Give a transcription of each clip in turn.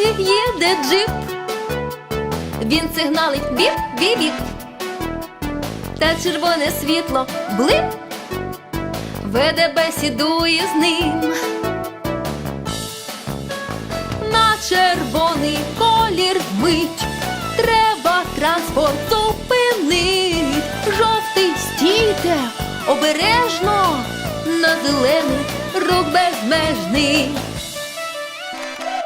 їде джип. Він сигналить біп-біп-біп. Та червоне світло блип. Веде бесідує з ним. На червоний колір мить. Треба транспорт зупинить. Жовтий стійте, обережно, на зелений рух безмежний.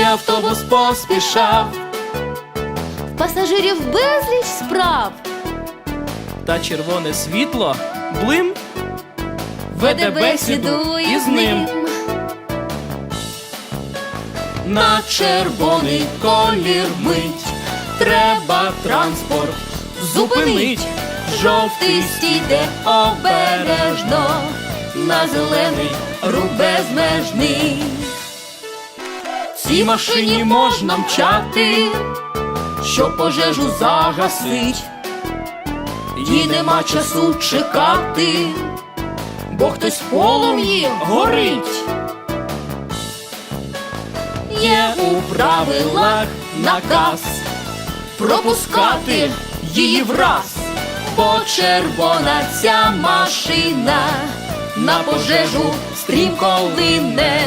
І автобус поспішав, Пасажирів безліч справ. та червоне світло блим веде бесіду із ним. На червоний колір мить треба транспорт зупинить. Жовтий стійте обережно, на зелений рух безмежний. Цій машині можна мчати, щоб пожежу загасить. Їй нема часу чекати, бо хтось полум'ї горить. Є у правилах наказ пропускати її враз, бо червона ця машина на пожежу стрімко лине.